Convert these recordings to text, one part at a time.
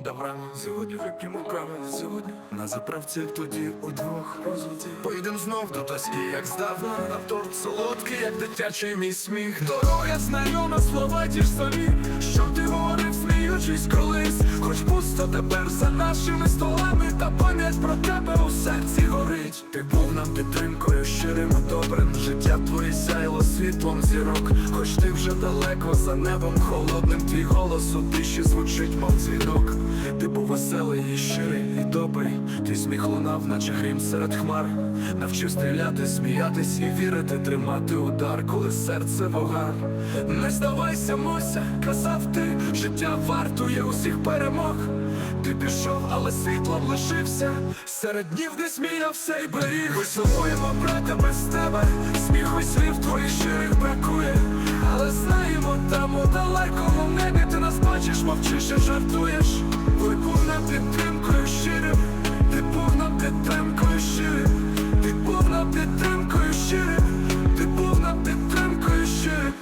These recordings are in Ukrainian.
добра. Сьогодні вип'ємо кави, сьогодні. На заправці тоді удвох. Поїдем знов до тоски, як здавна. На торт солодкий, як дитячий мій сміх. Дорога знайома, слова ті ж самі. Що ти говорив, сміючись пусто тепер за нашими столами Та пам'ять про тебе у серці горить. Ти був нам підтримкою, щирим і добрим. Життя твоє сяйло світлом зірок. Хоч ти вже далеко за небом холодним Твій голос у тиші звучить, мов дзвінок Ти був веселий і щирий і добрий. Твій сміх лунав, наче грім серед хмар. Навчив стріляти, сміятись і вірити, тримати удар, коли серце вогар. Не здавайся, Мося, казав ти, життя вартує усіх перемог. Ти пішов, але світлом лишився. Серед днів, де сміявся і беріг. Ми сумуємо, браття, без тебе. Сміху й слів твоїх щирих бракує мовчиш і жартуєш нам підтримкою щирим. Ти був нам підтримкою щирим. Ти був нам підтримкою щирим. Ти був нам підтримкою щирим.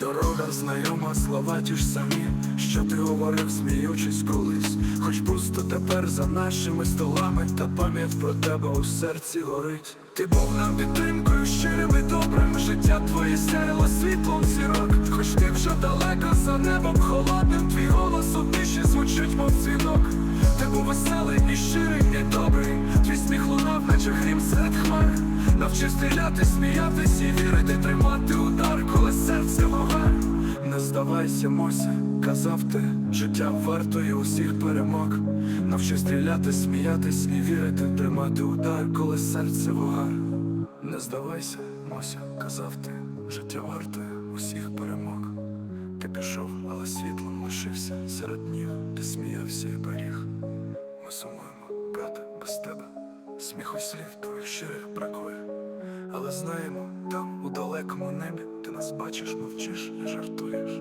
Дорога знайома, слова ті ж самі, що ти говорив, сміючись колись, хоч пусто тепер за нашими столами, та пам'ять про тебе у серці горить. Ти був нам підтримкою, щирим і добрим, життя твоє сяяло світлом зірок, хоч ти вже далеко за небом холодним, звучить, мов дзвінок. Ти був веселий і щирий, і добрий, твій сміх лунав, наче грім серед хмар. Навчив стріляти, сміятись і вірити, тримати удар, коли серце вогар. Не здавайся, Мося, казав ти, життя вартує усіх перемог. Навчив стріляти, сміятись і вірити, тримати удар, коли серце вогар. Не здавайся, Мося, казав ти, життя вартує лишився серед днів, де сміявся і беріг. Ми сумуємо, брате, без тебе. Сміху слів твоїх щирих бракує. Але знаємо, там, у далекому небі, ти нас бачиш, мовчиш і жартуєш.